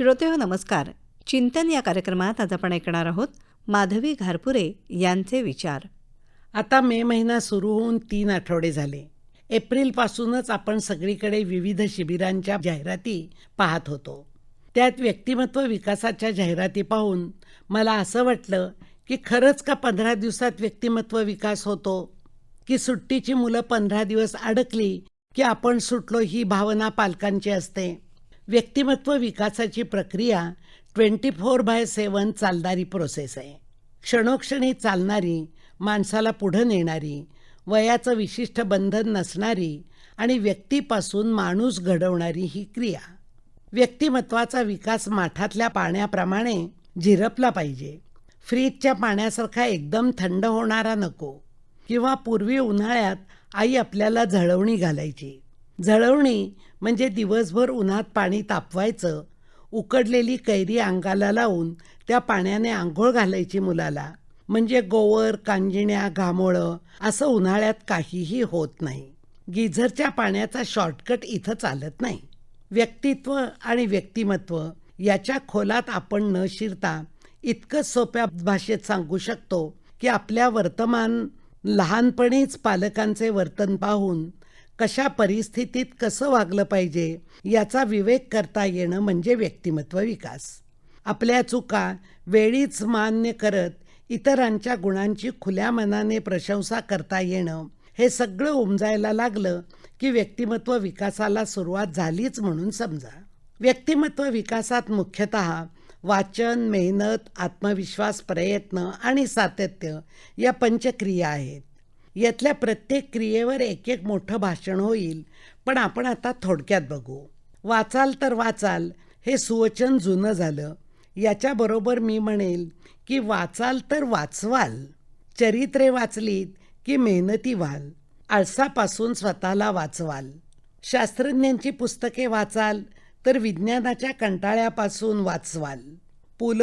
श्रोते हो नमस्कार. चिंतन या कार्यक्रमात आज आपण ऐकणार आहोत माधवी घारपुरे यांचे विचार. आता मे महिना सुरू होऊन तीन आठवडे झाले. एप्रिलपासूनच आपण सगळीकडे विविध शिबिरांच्या जाहिराती पाहत होतो. त्यात व्यक्तिमत्व विकासाच्या जाहिराती पाहून मला असं वाटलं की खरंच का पंधरा दिवसात व्यक्तिमत्व विकास होतो? की सुट्टीची मुलं पंधरा दिवस अडकली की आपण सुटलो ही भावना पालकांची असते? व्यक्तिमत्व विकासाची प्रक्रिया ट्वेंटी फोर बाय सेवन चालणारी प्रोसेस आहे. क्षणोक्षणी चालणारी माणसाला पुढं नेणारी वयाचं विशिष्ट बंधन नसणारी आणि व्यक्तीपासून माणूस घडवणारी ही क्रिया. व्यक्तिमत्वाचा विकास माठातल्या पाण्याप्रमाणे झिरपला पाहिजे. फ्रीजच्या पाण्यासारखा एकदम थंड होणारा नको. किंवा पूर्वी उन्हाळ्यात आई आपल्याला झळवणी घालायची. झळवणी म्हणजे दिवसभर उन्हात पाणी तापवायचं. उकडलेली कैरी अंगाला लावून त्या पाण्याने आंघोळ घालायची मुलाला. म्हणजे गोवर कांजिण्या घामोळं असं उन्हाळ्यात काहीही होत नाही. गिझरच्या पाण्याचा शॉर्टकट इथं चालत नाही. व्यक्तित्व आणि व्यक्तिमत्व याच्या खोलात आपण न शिरता इतकं सोप्या भाषेत सांगू शकतो की आपल्या वर्तमान लहानपणीच पालकांचे वर्तन पाहून कशा परिस्थितीत कसं वागलं पाहिजे याचा विवेक करता येणं म्हणजे व्यक्तिमत्व विकास. आपल्या चुका वेळीच मान्य करत इतरांच्या गुणांची खुल्या मनाने प्रशंसा करता येणं हे सगळं उमजायला लागलं की व्यक्तिमत्व विकासाला सुरुवात झालीच म्हणून समजा. व्यक्तिमत्व विकासात मुख्यतः वाचन मेहनत आत्मविश्वास प्रयत्न आणि सातत्य या पंचक्रिया आहेत. यातल्या प्रत्येक क्रियेवर एक एक मोठं भाषण होईल. पण आपण आता थोडक्यात बघू. वाचाल तर वाचाल हे सुवचन जुनं झालं. याच्याबरोबर मी म्हणेल की वाचाल तर वाचवाल. चरित्रे वाचलीत की मेहनती व्हाल. आळसापासून स्वतःला वाचवाल. शास्त्रज्ञांची पुस्तके वाचाल तर विज्ञानाच्या कंटाळ्यापासून वाचवाल. पु ल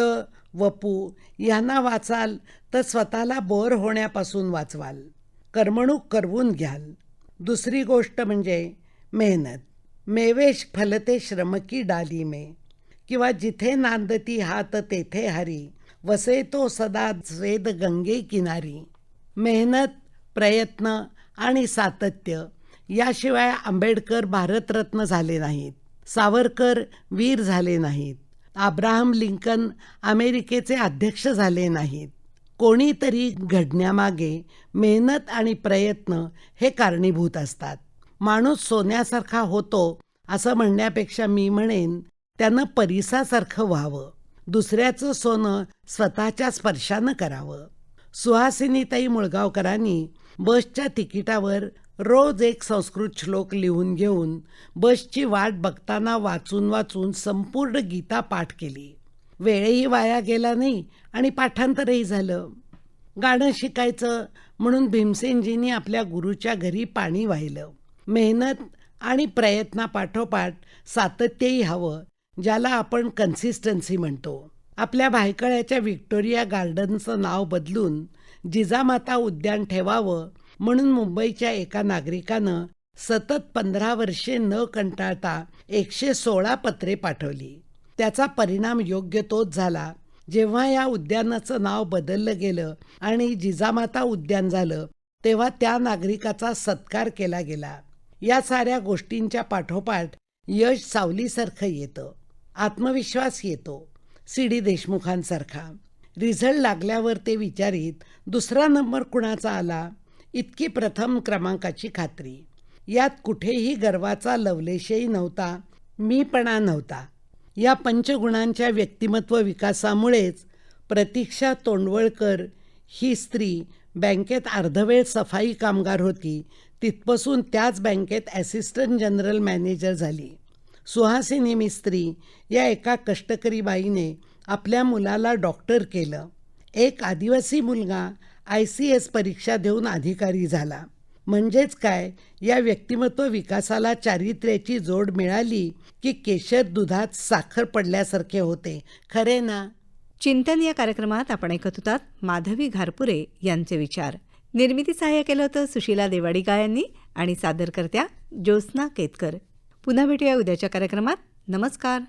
वपू यांना वाचाल तर स्वतःला बोर होण्यापासून वाचवाल. करमणूक करवून घ्याल. दुसरी गोष्ट म्हणजे मेहनत. मेवेश फलते श्रमकी डाली मे. किंवा जिथे नांदती हात तेथे हरी. वसे तो सदा स्वेद गंगे किनारी. मेहनत प्रयत्न आणि सातत्य याशिवाय आंबेडकर भारतरत्न झाले नाहीत. सावरकर वीर झाले नाहीत. आब्राहम लिंकन अमेरिकेचे अध्यक्ष झाले नाहीत. कोणीतरी घडण्यामागे मेहनत आणि प्रयत्न हे कारणीभूत असतात. माणूस सोन्यासारखा होतो असं म्हणण्यापेक्षा मी म्हणेन त्यानं परिसासारखं व्हावं. दुसऱ्याचं सोनं स्वतःच्या स्पर्शानं करावं. सुहासिनीताई मुळगावकरांनी बसच्या तिकिटावर रोज एक संस्कृत श्लोक लिहून घेऊन बसची वाट बघताना वाचून वाचून संपूर्ण गीता पाठ केली. वेळही वाया गेला नाही आणि पाठांतरही झालं. गाणं शिकायचं म्हणून भीमसेनजींनी आपल्या गुरुच्या घरी पाणी वाहिलं. मेहनत आणि प्रयत्नापाठोपाठ सातत्यही हवं ज्याला आपण कन्सिस्टन्सी म्हणतो. आपल्या भायखळ्याच्या व्हिक्टोरिया गार्डनचं नाव बदलून जिजामाता उद्यान ठेवावं म्हणून मुंबईच्या एका नागरिकानं सतत पंधरा वर्षे न कंटाळता एकशे सोळा पत्रे पाठवली. त्याचा परिणाम योग्य तोच झाला. जेव्हा या उद्यानाचं नाव बदललं गेलं आणि जिजामाता उद्यान झालं तेव्हा त्या नागरिकाचा सत्कार केला गेला. या साऱ्या गोष्टींच्या पाठोपाठ यश सावलीसारखं येतं. आत्मविश्वास येतो. सी. डी. देशमुखांसारखा. रिझल्ट लागल्यावर ते विचारित दुसरा नंबर कुणाचा आला? इतकी प्रथम क्रमांकाची खात्री. यात कुठेही गर्वाचा लवलेशही नव्हता मीपणा नव्हता. या पंचगुणांच्या व्यक्तिमत्व विकासामुळेच प्रतीक्षा तोंडवळकर ही स्त्री बँकेत अर्धवेळ सफाई कामगार होती. तिथपासून त्याच बँकेत ॲसिस्टंट जनरल मॅनेजर झाली. सुहासिनी मिस्त्री या एका कष्टकरी बाईने आपल्या मुलाला डॉक्टर केलं. एक आदिवासी मुलगा आय सी एस परीक्षा देऊन अधिकारी झाला. म्हणजेच काय? या व्यक्तिमत्व विकासाला चारित्र्याची जोड मिळाली की केशर दुधात साखर पडल्यासारखे होते. खरे ना? चिंतन या कार्यक्रमात आपण ऐकत होतात माधवी घारपुरे यांचे विचार. निर्मिती सहाय्य केलं होतं सुशीला देवाडिगा यांनी आणि सादरकर्त्या ज्योत्स्ना केतकर. पुन्हा भेटूया उद्याच्या कार्यक्रमात. नमस्कार.